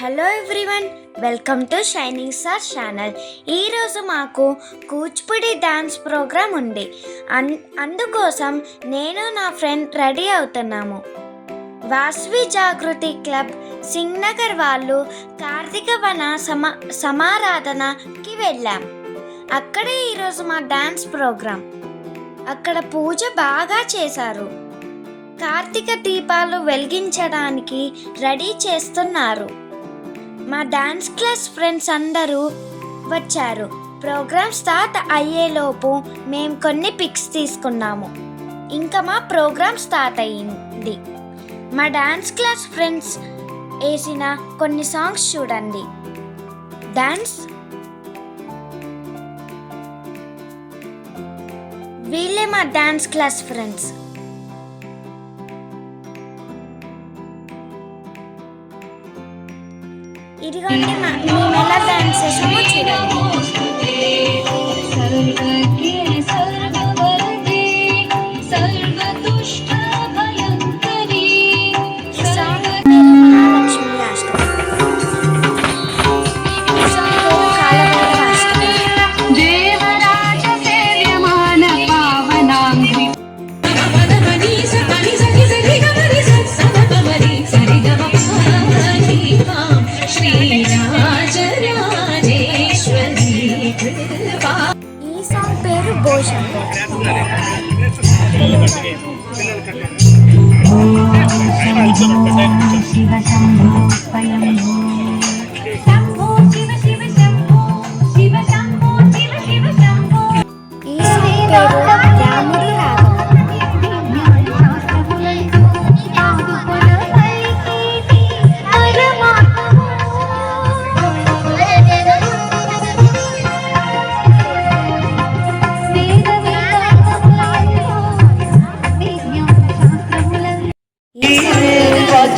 Hello everyone welcome to shining star channel ఈరోజు మాకు Kuchipudi dance programme ఉంది. అన్ అందుకోసం నేను నా ఫ్రెండ్ రెడీ అవుతున్నాము. వాస్వి జాగృతి క్లబ్ సింగ్నగర్ వాళ్ళు కార్తీక వన సమ సమారాధనకి వెళ్ళాం. అక్కడే ఈరోజు మా డ్యాన్స్ ప్రోగ్రాం అక్కడ పూజ బాగా చేశారు. కార్తీక దీపాలు వెలిగించడానికి రెడీ చేస్తున్నారు. మా డాన్స్ క్లాస్ ఫ్రెండ్స్ అందరూ వచ్చారు. ప్రోగ్రామ్ స్టార్ట్ అయ్యేలోపు మేము కొన్ని పిక్స్ తీసుకున్నాము. ఇంకా మా ప్రోగ్రామ్ స్టార్ట్ అయ్యింది. మా డాన్స్ క్లాస్ ఫ్రెండ్స్ వేసిన కొన్ని సాంగ్స్ చూడండి. డాన్స్ వీళ్ళే మా డాన్స్ క్లాస్ ఫ్రెండ్స్. ఇదిగోండి మా- మేము ఎలా డాన్స్ చేసామో చూడండి సాంగ్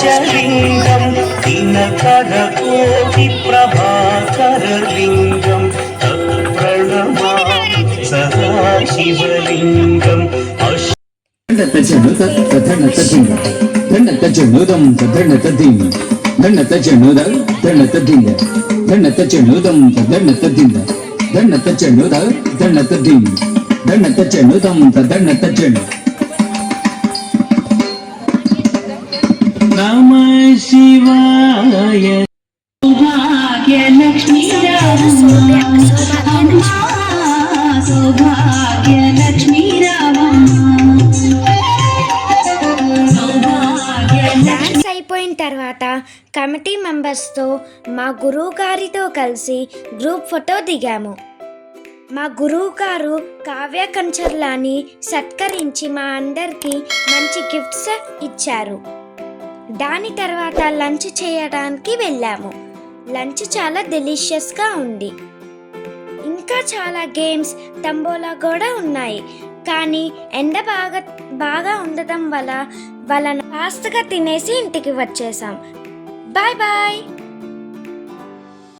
సాంగ్ వజలింగం దినకరకోటి ప్రభాకరలింగం తత్ప్రణమా సదాశివలింగం అశ్ దండతజనుద తదనతదింగ దండతజనుదం తదనతదింగ దండతజనుద దండతదింగ దండతజనుదం తదనతదింగ దండతజనుద దండతదింగ దండతజనుదం తదనతజన శివాయ. డాన్స్ అయిపోయిన తర్వాత కమిటీ మెంబర్స్తో మా గురువు గారితో కలిసి గ్రూప్ ఫోటో దిగాము. మా గురువు గారు కావ్య కంచర్లాని సత్కరించి మా అందరికీ మంచి గిఫ్ట్స్ ఇచ్చారు. దాని తర్వాత లంచ్ చేయడానికి వెళ్ళాము. లంచ్ చాలా డెలిషియస్గా ఉంది. ఇంకా చాలా గేమ్స్ తంబోలా కూడా ఉన్నాయి. కానీ ఎండ బాగా బాగా ఉండటం వల్ల వాళ్ళని ఫాస్ట్గా తినేసి ఇంటికి వచ్చేసాం. Bye bye!